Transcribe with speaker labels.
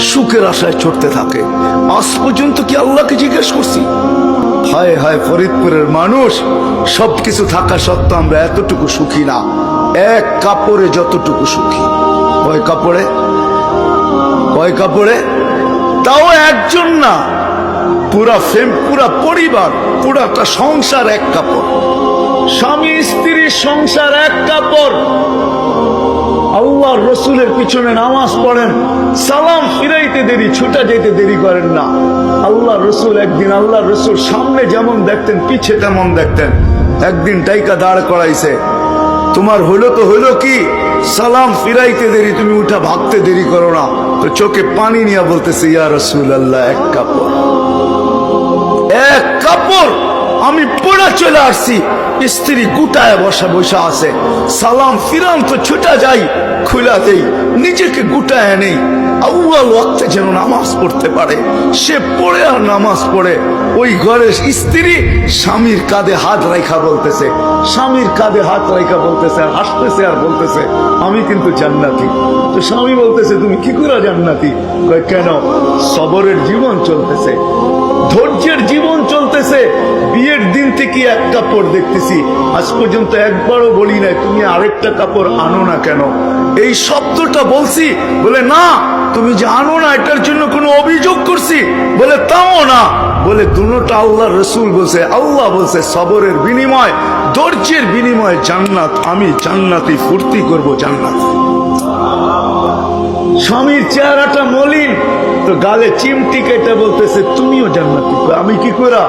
Speaker 1: সুখের আশায় ছুটতে থাকে। আজ পর্যন্ত কি আল্লাহকে জিজ্ঞেস করছি? হায় হায় ফরিদপুরের মানুষ, সবকিছু থাকা সত্ত্বেও আমরা এতটুকু সুখী না। এক কাপড়ে যতটুকু সুখী। কয় কাপড়ে? কয় কাপড়ে? তাও একজন না। পুরা ফেম পুরা পরিবার, পুরাটা সংসার এক কাপড়। স্বামী স্ত্রীর সংসার এক কাপড়। আল্লাহ রসুলের পিছনে নামাজ পড়েন, সালাম ফিরাইতে দেরি, ছুটা যেতে দেরি করেন না। আল্লাহ রসুল একদিন, আল্লাহ রসুল সামনে যেমন দেখতেন, পিছে তেমন দেখতেন। একদিন টাইকা দাঁড় করাইছে, তোমার হইল তো হইল কি? সালাম ফিরাইতে দেরি, তুমি উঠা ভাগতে দেরি করো না। তো চোখে পানি নিয়ে বলতেছে, ইয়া রসুল আল্লাহ এক কাপড়। চলে আসছি। স্ত্রী গুটায় বসা বসা আছে। সালাম ফিরাম তো ছুটা যাই, খুলা দেই, নিজেকে গুটায় নেই। ওয়াক্তে যেন নামাজ পড়তে পারে। সে পড়ে আর নামাজ পড়ে। ওই ঘরের স্ত্রী স্বামীর কাঁধে হাত রাখা বলতেছে। স্বামীর কাঁধে হাত রাখা বলতেছে, আর হাসতেছে আর বলতেছে, আমি কিন্তু জান্নাতি। তো স্বামী বলতেছে, তুমি কি করে জান্নাতি? কেন? সবরের জীবন চলতেছে। ধৈর্যের জীবন চলতেছে। থেকে এক কাপড় দেখতেছি। আজ পর্যন্ত একবারও বলি নাই, তুমি আরেকটা কাপড় আনো না কেন? এই শব্দটা বলছি, বলে, না, তুমি আনো না, এটার জন্য কোনো অভিযোগ করছি। বলে তাও না। বলে দুটা আল্লাহ রসুল বলছে, আল্লাহ বলছে, সবরের বিনিময়, ধৈর্যের বিনিময় জান্নাত, আমি জান্নাতি ফুর্তি করব জান্নাত। স্বামীর চেহারাটা মলিন, তো গালে চিমটি কেটে বলতেছে, তুমিও জান্নাতি, আমি কি করা